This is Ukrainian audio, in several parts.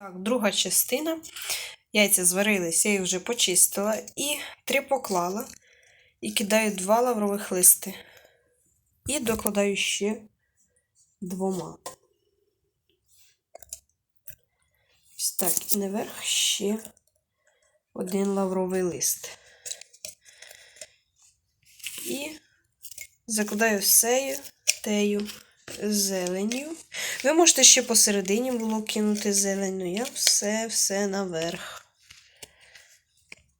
Так, друга частина. Яйця зварились, я їх вже почистила і три поклала. І кидаю два лаврових листи. І докладаю ще двома. Ось так, і наверх ще один лавровий лист. І закладаю всею тею зеленю. Ви можете ще посередині було кинути зелень, ну я все-все наверх.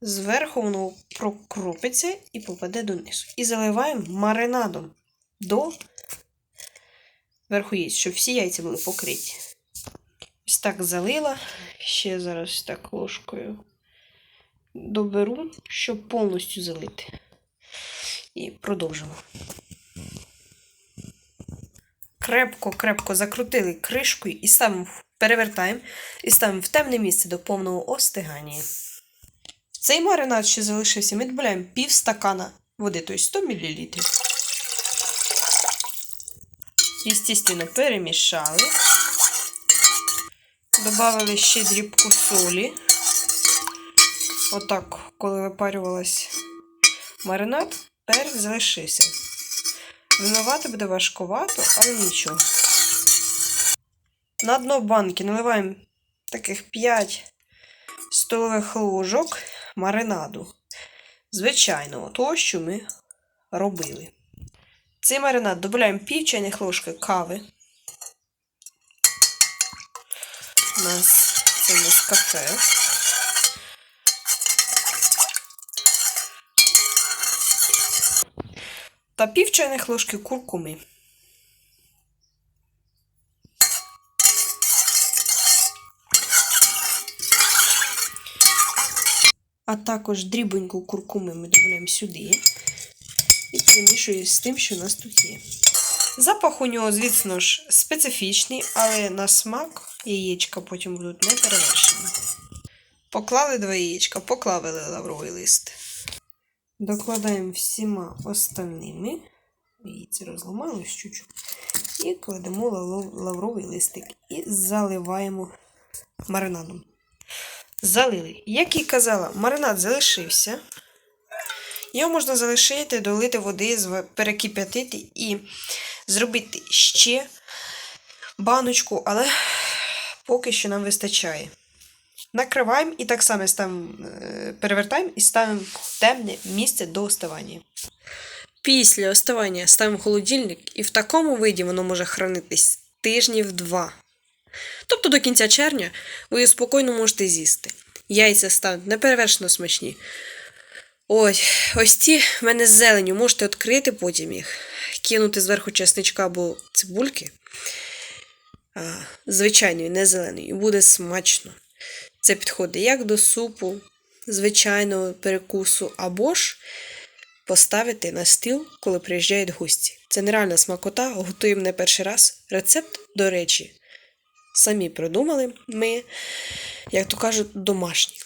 Зверху воно прокрупиться і попаде донизу. І заливаємо маринадом до верху яєць, щоб всі яйця були покриті. Ось так залила. Ще зараз так ложкою доберу, щоб повністю залити. І продовжимо. Крепко-крепко закрутили кришкою і ставимо, перевертаємо і ставимо в темне місце до повного остигання. Цей маринад, що залишився, ми додаємо пів стакана води, тобто 100 мл. Естественно, перемішали. Добавили ще дрібку солі. Отак, коли випарювалась маринад, перець залишився. Вимивати буде важковато, але нічого. На дно банки наливаємо таких 5 столових ложок маринаду. Звичайного, того, що ми робили. Цей маринад додаємо пів чайних ложки кави. У нас це у нас кафе. Та пів чайних ложки куркуми. А також дрібоньку куркуми ми додаємо сюди і перемішуємо з тим, що у нас тут є. Запах у нього, звісно ж, специфічний, але на смак яєчка потім будуть не перевершені. Поклали два яєчка, поклавили лавровий лист. Докладаємо всіма остальними. Яйці розламалось чуть-чуть. І кладемо лавровий листик і заливаємо маринадом. Залили. Як і казала, маринад залишився. Його можна залишити, долити води, перекип'ятити і зробити ще баночку, але поки що нам вистачає. Накриваємо і так само ставимо, е, перевертаємо і ставимо в темне місце до остивання. Після остивання ставимо в холодильник, і в такому виді воно може хранитись тижнів два. Тобто до кінця червня ви спокійно можете з'їсти. Яйця стануть неперевершено смачні. Ой, ось ті в мене з зеленю. Можете відкрити потім їх, кинути зверху чесничка або цибульки. Звичайної, не зеленої. І буде смачно. Це підходить як до супу, звичайного перекусу, або ж поставити на стіл, коли приїжджають гості. Це нереальна смакота, готуємо не перший раз. Рецепт, до речі, самі придумали ми, як то кажуть, домашній.